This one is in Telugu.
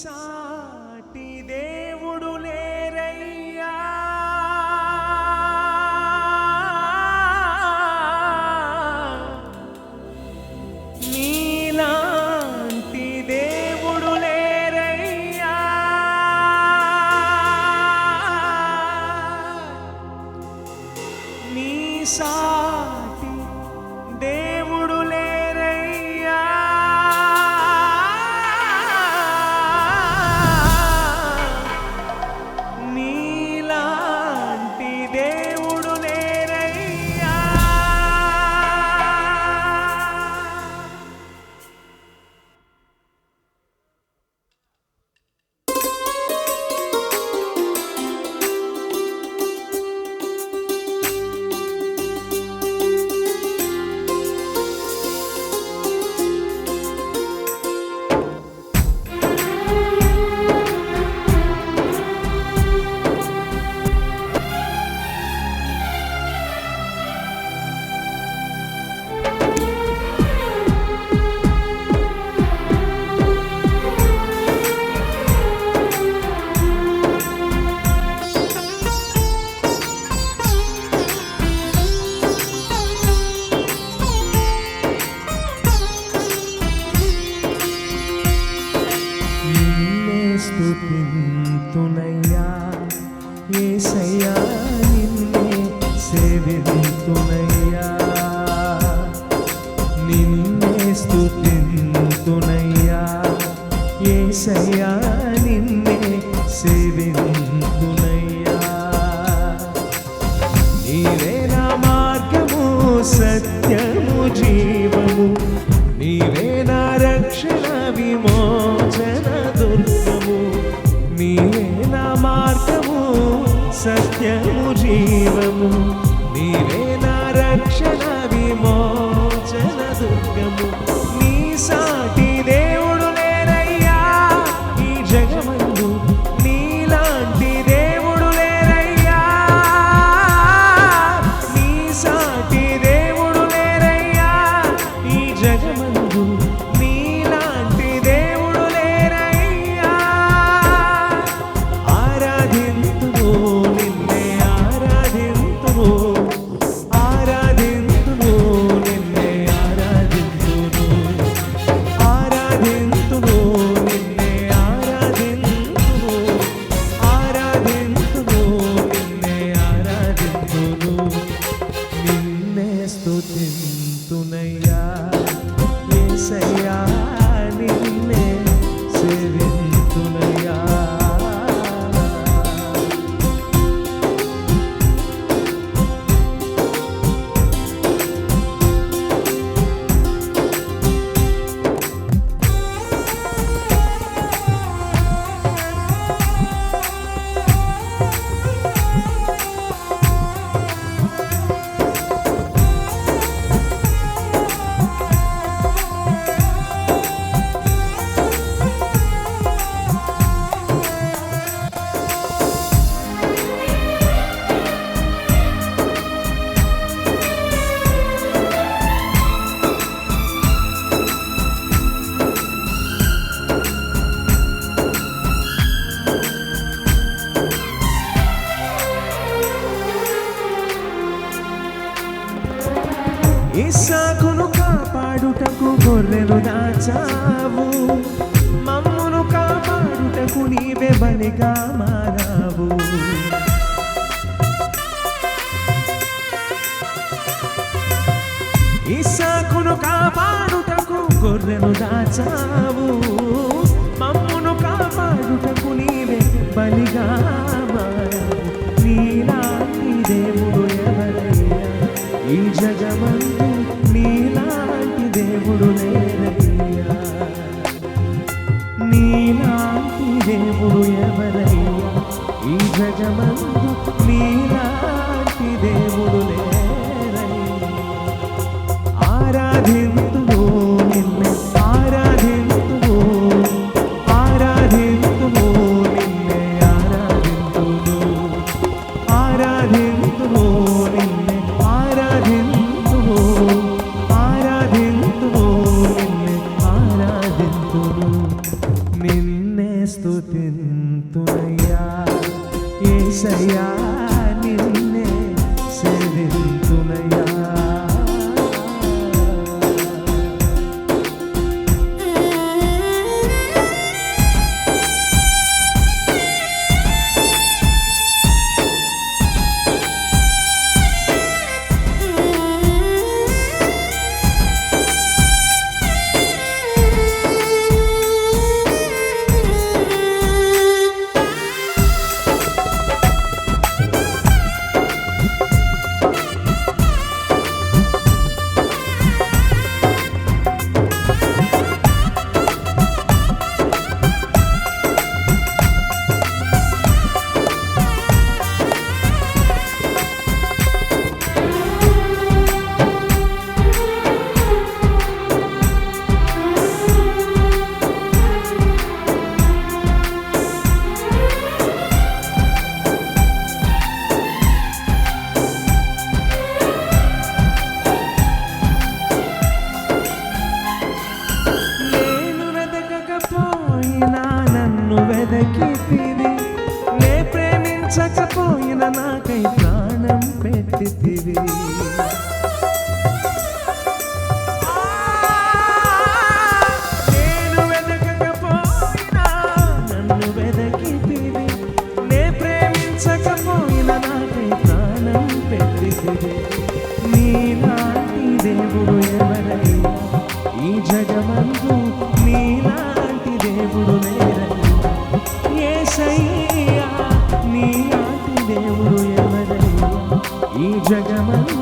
సాటిదే. స్తుతింతునయ్యా ఏసయ్యా నిన్నే సేవిద বিমল కృపలు దాచావు. మమ్మును కాపాడుటకు నీవే బలిగా మారావు. ఇసాకును కాపాడుటకు గొర్రెను దాచావు. మమ్మును కాపాడుటకు నీవే బలిగా স্বাধীন వెదకితివి నే ప్రేమించకపోయిన నాకై ప్రాణం పెట్టితివి జగమంత